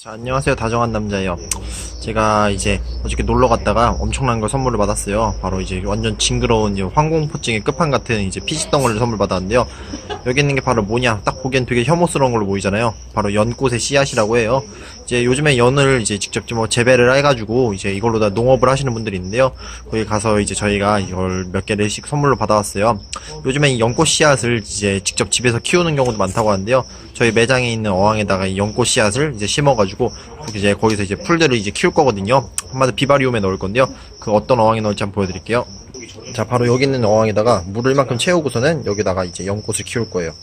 자, 안녕하세요. 다정한 남자예요. 제가 이제 어저께 놀러 갔다가 엄청난 걸 선물을 받았어요. 바로 이제 완전 징그러운 이제 황공포증의 끝판 같은 이제 피지 덩어리를 선물 받았는데요. 여기 있는 게 바로 뭐냐? 딱 보기엔 되게 혐오스러운 걸로 보이잖아요. 바로 연꽃의 씨앗이라고 해요. 이제 요즘에 연을 이제 직접 뭐 재배를 해가지고 이제 이걸로 다 농업을 하시는 분들이 있는데요. 거기 가서 이제 저희가 이걸 몇 개를씩 선물로 받아왔어요. 요즘에 이 연꽃 씨앗을 이제 직접 집에서 키우는 경우도 많다고 하는데요. 저희 매장에 있는 어항에다가 이 연꽃 씨앗을 이제 심어가지고 이제 거기서 이제 풀들을 이제 키울 거거든요. 한마디 비바리움에 넣을 건데요. 그 어떤 어항에 넣을지 한번 보여드릴게요. 자, 바로 여기 있는 어항에다가 물을 만큼 채우고서는 여기다가 이제 연꽃을 키울 거예요.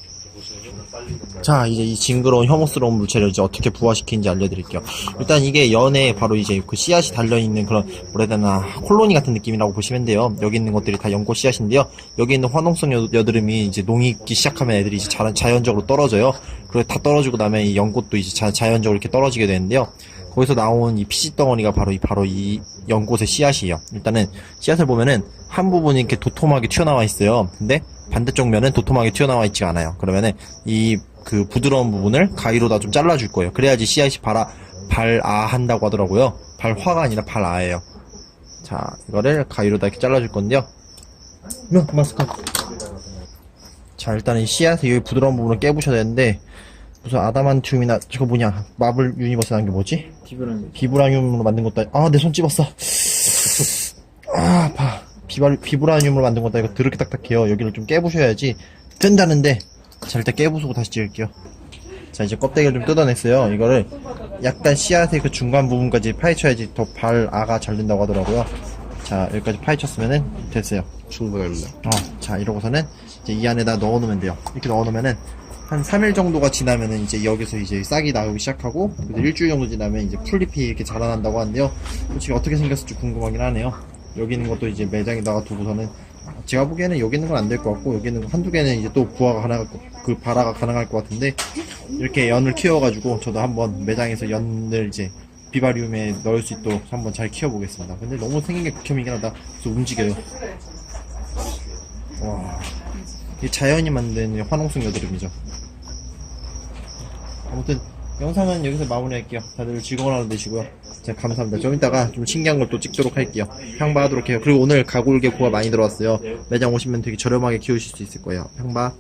자, 이제 이 징그러운 혐오스러운 물체를 이제 어떻게 부화시키는지 알려드릴게요. 일단 이게 연에 바로 이제 그 씨앗이 달려있는 그런, 뭐라 해야 되나, 콜로니 같은 느낌이라고 보시면 돼요. 여기 있는 것들이 다 연꽃 씨앗인데요. 여기 있는 화농성 여, 여드름이 이제 농이 있기 시작하면 애들이 이제 자, 자연적으로 떨어져요. 그리고 다 떨어지고 나면 이 연꽃도 이제 자, 자연적으로 이렇게 떨어지게 되는데요. 거기서 나온 이 피지 덩어리가 바로 이 바로 이 연꽃의 씨앗이에요. 일단은 씨앗을 보면은 한 부분이 이렇게 도톰하게 튀어나와 있어요. 근데 반대쪽 면은 도톰하게 튀어나와 있지가 않아요. 그러면은 이 그 부드러운 부분을 가위로다 좀 잘라줄 거예요. 그래야지 씨앗이 발아 발아 한다고 하더라고요. 발화가 아니라 발아예요. 자, 이거를 가위로다 이렇게 잘라줄 건데요. 너 마스크. 자, 일단은 이 씨앗의 여기 부드러운 부분을 깨부셔야 되는데 무슨 아다만튬이나 저거 뭐냐 마블 유니버스 나온 게 뭐지? 기분은 비브라늄으로 만든 것도 아내 손 찝었어 아 아파 비발, 비브라늄으로 만든 것도 이거 드럽게 딱딱해요 여기를 좀 깨부셔야지 된다는데 자 일단 깨부수고 다시 찍을게요 자 이제 껍데기를 좀 뜯어냈어요 이거를 약간 씨앗의 그 중간 부분까지 파헤쳐야지 더 발 아가 잘 된다고 하더라고요 자 여기까지 파헤쳤으면은 됐어요 충분합니다. 어, 자, 이러고서는 이제 이 안에다 넣어 놓으면 돼요. 이렇게 넣어 놓으면은 한 3일 정도가 지나면은 이제 여기서 이제 싹이 나오기 시작하고 일주일 정도 지나면 이제 풀잎이 이렇게 자라난다고 하는데요. 솔직히 어떻게 생겼을지 궁금하긴 하네요. 여기 있는 것도 이제 매장에다가 두고서는 제가 보기에는 여기 있는 건 안 될 것 같고 여기 있는 거 한두 개는 이제 또 부화가 가능할 것, 그 발화가 가능할 것 같은데 이렇게 연을 키워가지고 저도 한번 매장에서 연을 이제 비바리움에 넣을 수 있도록 한번 잘 키워보겠습니다. 근데 너무 생긴 게 극혐이긴 하다. 그래서 움직여요. 와, 이 자연이 만든 화농성 여드름이죠. 아무튼 영상은 여기서 마무리할게요. 다들 즐거운 하루 되시고요. 자, 감사합니다. 좀 이따가 좀 신기한 걸 또 찍도록 할게요. 평바하도록 해요. 그리고 오늘 가골개 구가 많이 들어왔어요. 매장 오시면 되게 저렴하게 키우실 수 있을 거예요. 평바.